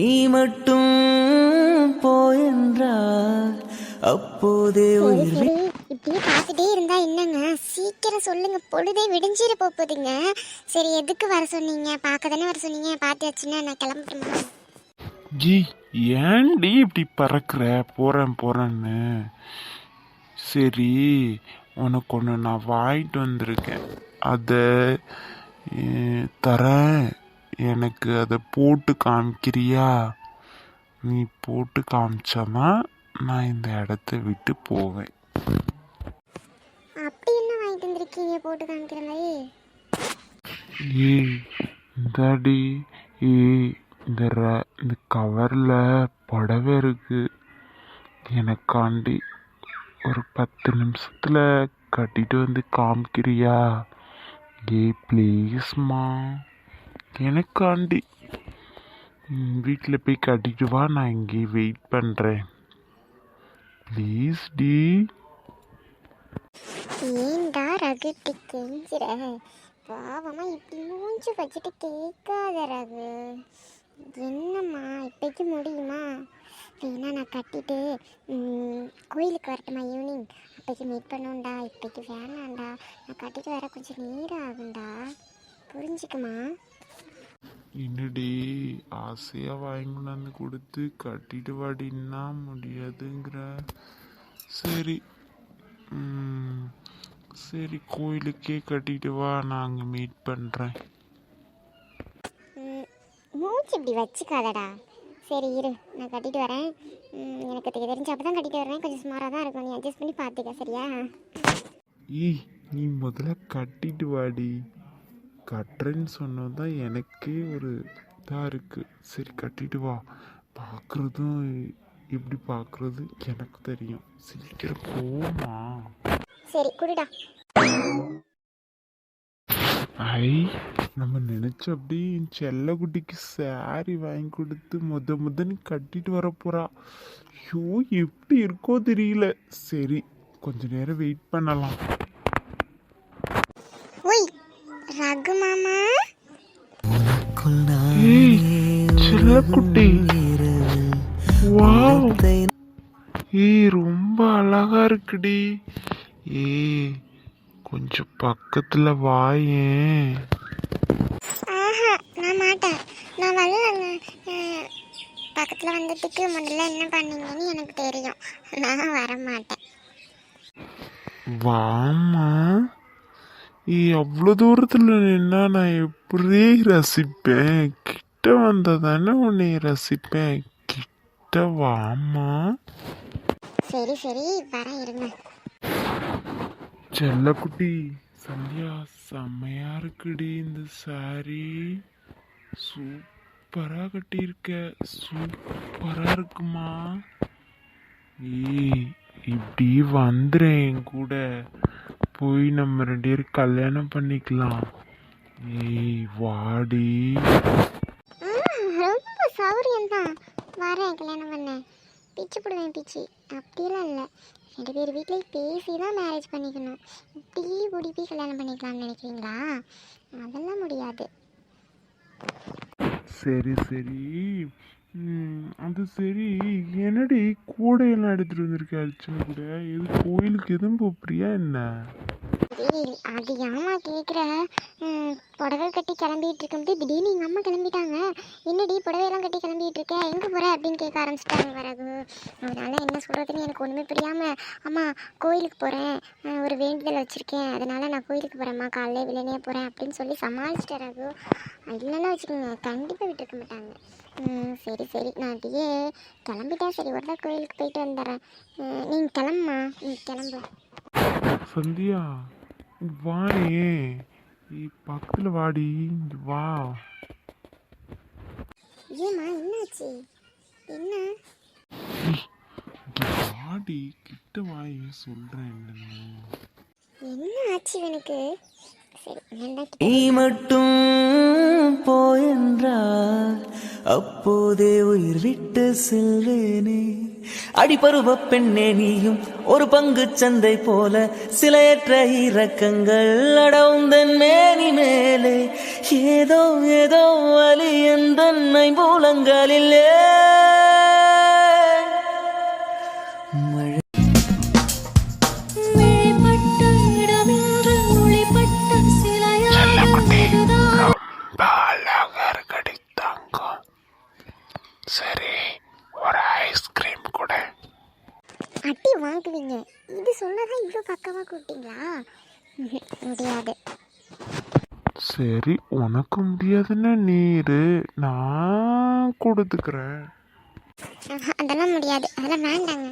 நீ மட்டும் போயென்றால் அப்போதே உயிர் இப்படியே பார்த்துட்டே இருந்தா என்னங்க? சீக்கிரம் சொல்லுங்க. பொழுதே விடிஞ்சிட போகுதுங்க. சரி எதுக்கு வர சொன்னீங்க? பார்க்க தானே வர சொன்னீங்க. பார்த்தாச்சுன்னா நான் கிளம்பட்டுமா ஜி ஏன்டி இப்படி பறக்கிற? போகிறேன் போகிறேன்னு சரி உனக்கு ஒன்று நான் வாங்கிட்டு வந்திருக்கேன். அதை தரேன். எனக்கு அதை போட்டு காமிக்கிறியா? நீ போட்டு காமிச்சாதான் நான் இந்த இடத்த விட்டு போவேன். அப்படி என்ன வாங்கிட்டு வந்திருக்கீங்க போட்டு காமிக்கிற மாதிரி ஏய் இந்தாடி. ஏய் இந்த ர- இந்த கவரில் புடவை இருக்கு. எனக்காண்டி ஒரு பத்து நிமிஷத்தில் கட்டிட்டு வந்து காமிக்கிறியா? ஏய் ப்ளீஸ்மா எனக்காண்டி. வீட்டில் போய் கட்டிட்டு வா நான் இங்கே வெயிட் பண்ணுறேன் ப்ளீஸ் டி. ஏண்டா ரகுட்டி கெஞ்சிற? பாவமா இப்படி மூஞ்சி வச்சுட்டு கேட்காத ரகு. என்னம்மா இப்போக்கு முடியுமா? வேணா நான் கட்டிட்டு கோயிலுக்கு வரட்டுமா ஈவினிங் அப்போக்கு மீட் பண்ணுவோம்டா இப்போக்கு வேணாம்டா. நான் கட்டிட்டு வர கொஞ்சம் நேரம் ஆகும்டா. புரிஞ்சுக்குமா? என்னடி ஆசையாக வாங்கி கொண்டாந்து கொடுத்து கட்டிட்டு வாடின்னா முடியாதுங்கிற. சரி சரி கோயிலுக்கே கட்டிட்டு வா அங்கே மீட் பண்ணுறேன் ம், மூஞ்சி இப்படி வச்சுக்காதடா. சரி இரு நான் கட்டிட்டு வரேன். எனக்கு தெரிஞ்ச அப்போ தான் கட்டிட்டு வரேன் கொஞ்சம் சுமாராக தான் இருக்கும். நீ அட்ஜஸ்ட் பண்ணி பார்த்துக்க சரியா? ஏய் நீ முதல்ல கட்டிட்டு வாடி. கட்டுறேன்னு சொன்னதான் எனக்கே ஒரு இதாக இருக்குது சரி கட்டிட்டு வா. பார்க்குறதும் எப்படி பார்க்குறது எனக்கு தெரியும். சீக்கிரம் போமா சரி குடுடா. ஐ நம்ம நினைச்ச அப்படி செல்லக்குட்டிக்கு சாரி வாங்கி கொடுத்து முத முதன்னு கட்டிட்டு வர போறா. ஐயோ எப்படி இருக்கோ தெரியல. சரி கொஞ்ச நேரம் வெயிட் பண்ணலாம். செல்லக்குட்டி வாவ். ஏய் ரொம்ப அழகா இருக்குடி. ஏய் கொஞ்சம் பக்கத்துல வாயேன் ஆஹா நான் மாட்டேன். நான் வரலங்க. பக்கத்தில் வந்ததுக்கு முதல்ல என்ன பண்ணீங்கன்னு எனக்கு தெரியும். நான் வர மாட்டேன் வாமா நீ அவ்வளோ தூரத்தில் நின்னா நான் எப்படி ரசிப்பேன். கிட்ட வந்தா தானே உன்னை ரசிப்பேன். கிட்ட வாமா சரி சரி வரேன் இருங்க. செல்லக்குட்டி சந்தியா செம்மையா இருக்குடி இந்த சாரி சூப்பரா கட்டியிருக்க. சூப்பரா இருக்குமா. ஏய் இப்படி வந்துறேன் என் கூட. போய் நம்ம ரெண்டு பேரும் கல்யாணம் பண்ணிக்கலாம். ஏய் வாடி. ஆ, தான். வரேன் கல்யாணம் பண்ண பிச்சு போடுவேன் பிச்சு. அப்படிலாம் இல்லை. ரெண்டு பேர் வீட்லேயும் பேசி தான் மேரேஜ் பண்ணிக்கணும். இப்படி கூடி போய் கல்யாணம் பண்ணிக்கலாம்னு நினைக்கிறீங்களா? அதெல்லாம் முடியாது. சரி சரி. அது சரி. என்னடி கூடையெல்லாம் எடுத்துகிட்டு வந்திருக்க அர்ச்சனை கூட? எது கோயிலுக்கு எதுவும் போப்பியா என்ன? ஏய் அது ஏமா கேட்குற புடவை கட்டி கிளம்பிட்டு இருக்கும்போது திடீர்னு எங்கள் அம்மா கிளம்பிட்டாங்க. என்னடி புடவையெல்லாம் கட்டி கிளம்பிட்டு இருக்கேன் எங்கே போகிற அப்படின்னு கேட்க ஆரம்பிச்சிட்டாங்க வரகு. அதனால என்ன சொல்கிறதுன்னு எனக்கு ஒன்றுமே புரியாமல் அம்மா கோயிலுக்கு போகிறேன் ஒரு வேண்டுதல் வச்சுருக்கேன். அதனால் நான் கோயிலுக்கு போகிறேம்மா காலையில் விளையாடே போகிறேன் அப்படின்னு சொல்லி சமாளிச்சிட்டேன் ரகு. இல்லைன்னா வச்சுக்கோங்க கண்டிப்பாக விட்டுருக்க மாட்டாங்க. சரி சரி. நான் அப்படியே கிளம்பிட்டேன். சரி ஒரு கோயிலுக்கு போயிட்டு வந்துடுறேன். நீங்கள் கிளம்புமா நீ கிளம்பு. சந்தியா? நீ பக்கத்துல வாடி. வா. ஏம்மா என்னாச்சு? என்ன? வாடி. கிட்ட வாயே சொல்றேன் என்ன ஆச்சு எனக்கு நீ மட்டும் போயென்றால் அப்போதே உயிர் விட்டு செல்வேனே. அடிபருவ பெண்ணே நீயும் ஒரு பங்கு சந்தை போல சிலையற்ற இறக்கங்கள் அடவுந்தன் மேனி மேலே. ஏதோ ஏதோ வலி எந்த மூலங்களிலே அட்டி வாங்குவீங்க. இது சொன்னதான் இவ்வளோ பக்கமாக கூப்பிட்டீங்களா? முடியாது. சரி உனக்கு முடியாதுன்னா நீரு. நான் கொடுத்துக்கிறேன். அதெல்லாம் முடியாது. அதெல்லாம் வேண்டாங்க.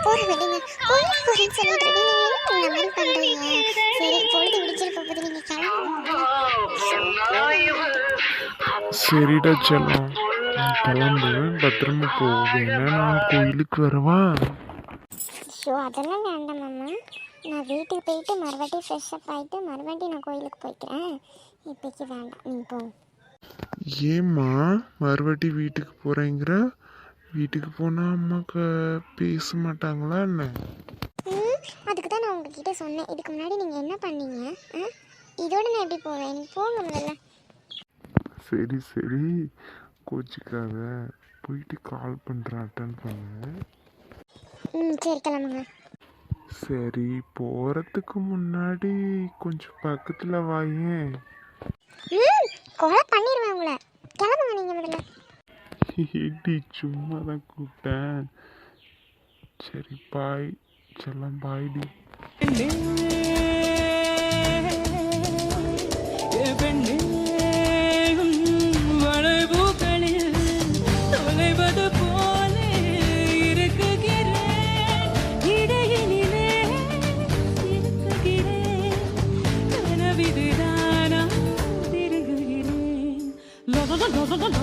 நான் போற விடுங்க. கோயிலுக்கு போறேன்னு சொல்லிட்டு. நீங்க என்ன இந்த மாதிரி பண்றீங்க. சரி பொழுது விடிச்சிருக்க போது நீங்க கிளம்புங்க. சரிடா செல்லம் கிளம்பு பத்திரமா போ. வேணா நான் கோயிலுக்கு வரவா? ஷோ அதெல்லாம் வேண்டாம் மாமா. நான் வீட்டுக்கு போயிட்டு மறுபடியும் ஃப்ரெஷ் அப் ஆகிட்டு மறுபடியும் நான் கோயிலுக்கு போய்க்கிறேன். இப்போக்கி வேண்டாம். நீ போ. ஏம்மா மறுபடி வீட்டுக்கு போறேங்கிற? வீட்டுக்கு போனா அம்மாக்கு பேச மாட்டாங்களா என்ன? அதுக்கு தான் நான் உங்ககிட்ட சொன்னேன். இதுக்கு முன்னாடி நீங்கள் என்ன பண்ணீங்க? இதோட நான் எப்படி போவேன்? எனக்கு முதல்ல சரி சரி. கோச்சிக்காத. போயிட்டு கால் பண்ணுறேன் அட்டன் பண்ணு. ம் சரி கிளம்புங்க. சரி போகிறதுக்கு முன்னாடி கொஞ்சம் பக்கத்தில் வாயேன். ம் கொலை பண்ணிடுவேன் உங்களை. கிளம்புங்க நீங்கள் முதல்ல. ஏடி சும்மா தான் கூப்பிட்டேன். சரி பாய் செல்லம் பாய்டி No, no, no, no, இடையினிலே